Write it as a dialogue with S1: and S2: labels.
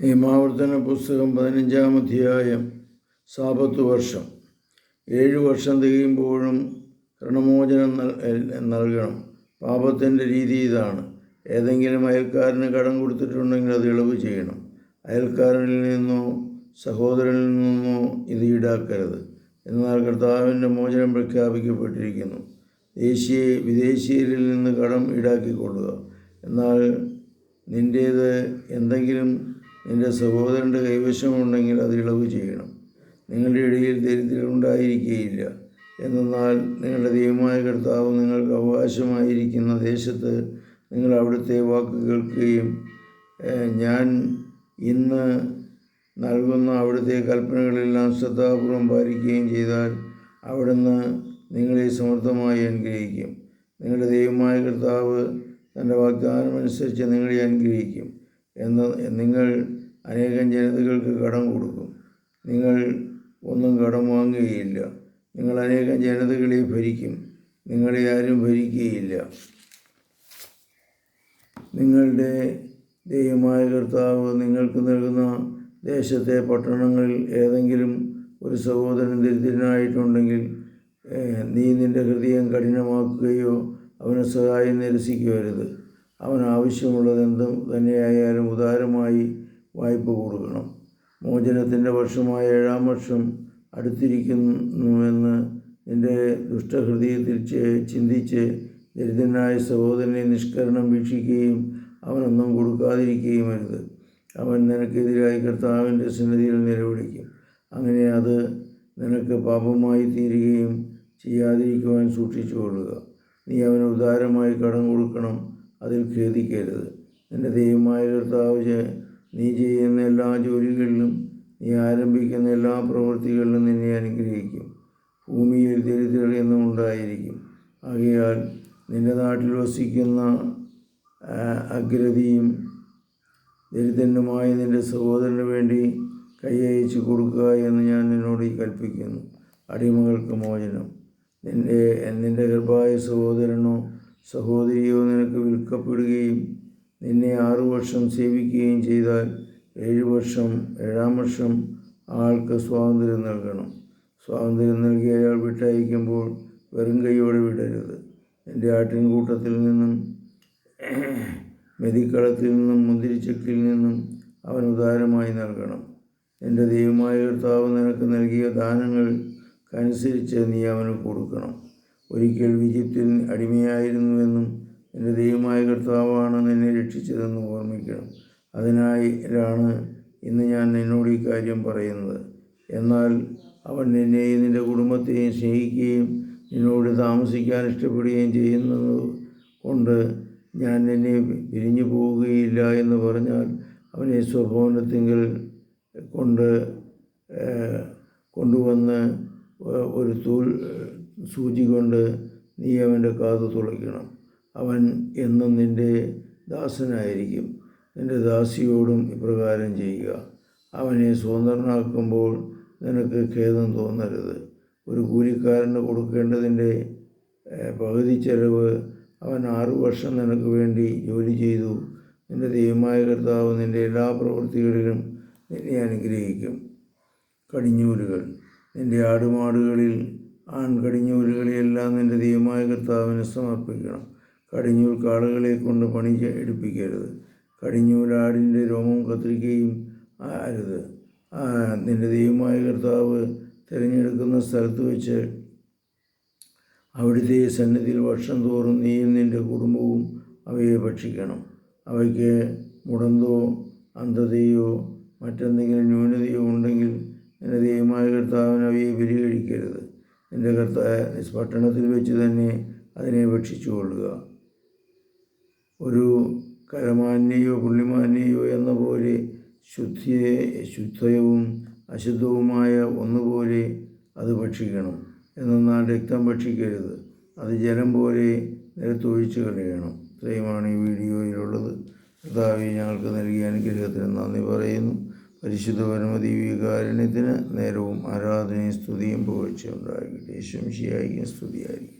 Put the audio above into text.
S1: നിയമാവർത്തന പുസ്തകം പതിനഞ്ചാം അധ്യായം സാപത്ത് വർഷം. ഏഴ് വർഷം തികയുമ്പോഴും ഋണമോചനം നൽകണം. പാപത്തിന്റെ രീതി ഇതാണ്. ഏതെങ്കിലും അയൽക്കാരന് കടം കൊടുത്തിട്ടുണ്ടെങ്കിൽ അത് ഇളവ് ചെയ്യണം. അയൽക്കാരനിൽ നിന്നോ സഹോദരനിൽ നിന്നോ ഇത് ഈടാക്കരുത് എന്നാൽ കർത്താവിന്റെ മോചനം പ്രഖ്യാപിക്കപ്പെട്ടിരിക്കുന്നു. ദേശീയ വിദേശീയരിൽ നിന്ന് കടം ഈടാക്കിക്കൊള്ളുക. എന്നാൽ നിന്റേത് എന്തെങ്കിലും നിന്റെ സഹോദരന്റെ കൈവശമുണ്ടെങ്കിൽ അത് ഇളവ് ചെയ്യണം. നിങ്ങളുടെ ഇടയിൽ ദരിദ്രമുണ്ടായിരിക്കുകയില്ല എന്നാൽ നിങ്ങളുടെ ദൈവമായ കർത്താവ് നിങ്ങൾക്ക് അവകാശമായിരിക്കുന്ന ദേശത്ത് നിങ്ങൾ അവിടുത്തെ വാക്ക് കേൾക്കുകയും ഞാൻ ഇന്ന് നൽകുന്ന അവിടുത്തെ കൽപ്പനകളെല്ലാം ശ്രദ്ധാപൂർവം പാലിക്കുകയും ചെയ്താൽ അവിടുന്ന് നിങ്ങളെ സമൃദ്ധമായി അനുഗ്രഹിക്കും. നിങ്ങളുടെ ദൈവമായ കർത്താവ് തന്റെ വാഗ്ദാനമനുസരിച്ച് നിങ്ങളെ അനുഗ്രഹിക്കും. എന്ന് നിങ്ങൾ അനേകം ജനതകൾക്ക് കടം കൊടുക്കും. നിങ്ങൾ ഒന്നും കടം വാങ്ങുകയില്ല. നിങ്ങൾ അനേകം ജനതകളെ ഭരിക്കും. നിങ്ങളെ ആരും ഭരിക്കുകയില്ല. നിങ്ങളുടെ ദൈവമായ കർത്താവ് നിങ്ങൾക്ക് നൽകുന്ന ദേശത്തെ പട്ടണങ്ങളിൽ ഏതെങ്കിലും ഒരു സഹോദരൻ ദരിദ്രനായിട്ടുണ്ടെങ്കിൽ നീ നിന്റെ ഹൃദയം കഠിനമാക്കുകയോ അവനെ സഹായം നിരസിക്കരുത്. അവൻ ആവശ്യമുള്ളത് എന്തും തന്നെയായാലും ഉദാരമായി വായ്പ കൊടുക്കണം. മോചനത്തിന്റെ വർഷമായ ഏഴാം വർഷം അടുത്തിരിക്കുന്നുവെന്ന് എന്റെ ദുഷ്ടഹൃദയത്തിൽ ചിന്തിച്ച് ദരിദ്രനായ സഹോദരനെ നിഷ്കരണം വീക്ഷിക്കുകയും അവനൊന്നും കൊടുക്കാതിരിക്കുകയും അരുത് അവൻ നിനക്കെതിരായി കർത്താവിന്റെ സന്നിധിയിൽ നിലവിളിക്കും. അങ്ങനെ അത് നിനക്ക് പാപമായി തീരുകയും ചെയ്യാതിരിക്കുവാൻ സൂക്ഷിച്ചു കൊള്ളുക നീ അവന് ഉദാരമായി കടം കൊടുക്കണം. അതിൽ ഖേദിക്കരുത്. എന്റെ ദൈവമായ കർത്താവ് നീ ചെയ്യുന്ന എല്ലാ ജോലികളിലും നീ ആരംഭിക്കുന്ന എല്ലാ പ്രവൃത്തികളിലും നിന്നെ അനുഗ്രഹിക്കും. ഭൂമിയിൽ ദരിദ്രർ ഉണ്ടായിരിക്കും. ആകയാൽ നിന്റെ നാട്ടിൽ വസിക്കുന്ന അഗ്രതിയും ദരിദ്രനുമായ നിന്റെ സഹോദരന് വേണ്ടി കൈയച്ച് കൊടുക്കുക എന്ന് ഞാൻ നിന്നോട് കൽപ്പിക്കുന്നു. അടിമകൾക്ക് മോചനം. നിന്റെ നിന്റെ ഗർഭായ സഹോദരനോ സഹോദരിയോ നിനക്ക് വിൽക്കപ്പെടുകയും നിന്നെ ആറു വർഷം സേവിക്കുകയും ചെയ്താൽ ഏഴ് വർഷം ഏഴാം വർഷം ആൾക്ക് സ്വാതന്ത്ര്യം നൽകണം. സ്വാതന്ത്ര്യം നൽകി അയാൾ വിട്ടയക്കുമ്പോൾ വെറും കൈയോടെ വിടരുത്. എന്റെ ആട്ടിൻകൂട്ടത്തിൽ നിന്നും മെതിക്കളത്തിൽ നിന്നും മുന്തിരിച്ചക്കിൽ നിന്നും അവൻ ഉദാരമായി നൽകണം. എന്റെ ദൈവമായ കർത്താവ് നിനക്ക് നൽകിയ ദാനങ്ങൾക്കനുസരിച്ച് നീ അവന് കൊടുക്കണം. ഒരിക്കൽ ഈജിപ്തിൽ അടിമയായിരുന്നുവെന്നും എന്റെ ദൈവമായ കർത്താവാണ് നിന്നെ രക്ഷിച്ചതെന്നും ഓർമ്മിക്കണം. അതിനായിലാണ് ഇന്ന് ഞാൻ നിന്നോട് ഈ കാര്യം പറയുന്നത്. എന്നാൽ അവൻ നിന്നെയും നിന്റെ കുടുംബത്തെയും സ്നേഹിക്കുകയും നിന്നോട് താമസിക്കാൻ ഇഷ്ടപ്പെടുകയും ചെയ്യുന്നത് കൊണ്ട് ഞാൻ നിന്നെ പിരിഞ്ഞു പോവുകയില്ല എന്ന് പറഞ്ഞാൽ അവനെ സ്വഭവനത്തിങ്കിൽ കൊണ്ട് കൊണ്ടുവന്ന് ഒരു തൂൾ സൂചി കൊണ്ട് നീ അവന്റെ കാത് തുളയ്ക്കണം. അവൻ എന്നും നിന്റെ ദാസനായിരിക്കും. നിന്റെ ദാസിയോടും ഇപ്രകാരം ചെയ്യുക. അവനെ സ്വതന്ത്രനാക്കുമ്പോൾ നിനക്ക് ഖേദം തോന്നരുത്. ഒരു കൂലിക്കാരന് കൊടുക്കേണ്ടതിന്റെ പകുതി ചെലവ് അവൻ ആറു വർഷം നിനക്ക് വേണ്ടി ജോലി ചെയ്തു. നിന്റെ ദൈവമായ കർത്താവ് നിന്റെ എല്ലാ പ്രവൃത്തികളിലും നിന്നെ അനുഗ്രഹിക്കും. കടിഞ്ഞൂലുകൾ. നിന്റെ ആടുമാടുകളിൽ ആൺകടിഞ്ഞൂലുകളെയെല്ലാം നിന്റെ ദൈവമായ കർത്താവിന് സമർപ്പിക്കണം. കടിഞ്ഞൂൽ കാളുകളെ കൊണ്ട് പണി എടുപ്പിക്കരുത്. കടിഞ്ഞൂലാടിന്റെ രോമം കത്തിരിക്കുകയും അരുത്. നിന്റെ ദൈവമായ കർത്താവ് തിരഞ്ഞെടുക്കുന്ന സ്ഥലത്ത് വെച്ച് അവിടുത്തെ സന്നിധിയിൽ വർഷം തോറും നീയും നിന്റെ കുടുംബവും അവയെ ഭക്ഷിക്കണം. അവയ്ക്ക് മുടന്തോ അന്ധതയോ മറ്റെന്തെങ്കിലും ന്യൂനതയോ ഉണ്ടെങ്കിൽ നിന്റെ ദൈവമായ കർത്താവിന് അവയെ ബലി കഴിക്കരുത് നിന്റെ കർത്താവ് പട്ടണത്തിൽ വെച്ച് തന്നെ അതിനെ ഭക്ഷിച്ചു കൊള്ളുക. ഒരു കരമാന്യയോ പുള്ളിമാന്യയോ എന്ന പോലെ ശുദ്ധിയെ ശുദ്ധവും അശുദ്ധവുമായ ഒന്നുപോലെ അത് ഭക്ഷിക്കണം. എന്നാൽ രക്തം ഭക്ഷിക്കരുത്. അത് ജലം പോലെ നിരത്തൊഴിച്ച് കളയണം. ഇത്രയുമാണ് ഈ വീഡിയോയിലുള്ളത്. കർത്താവെ ഞങ്ങൾക്ക് നൽകിയ അനുഗ്രഹത്തിന് നന്ദി പറയുന്നു. പരിശുദ്ധ പരമദീവികാരുണ്യത്തിന് നേരവും ആരാധനയും സ്തുതിയും പുകഴ്ച ഉണ്ടായിരിക്കട്ടെ. ശംശിയായിരിക്കും സ്തുതിയായിരിക്കും.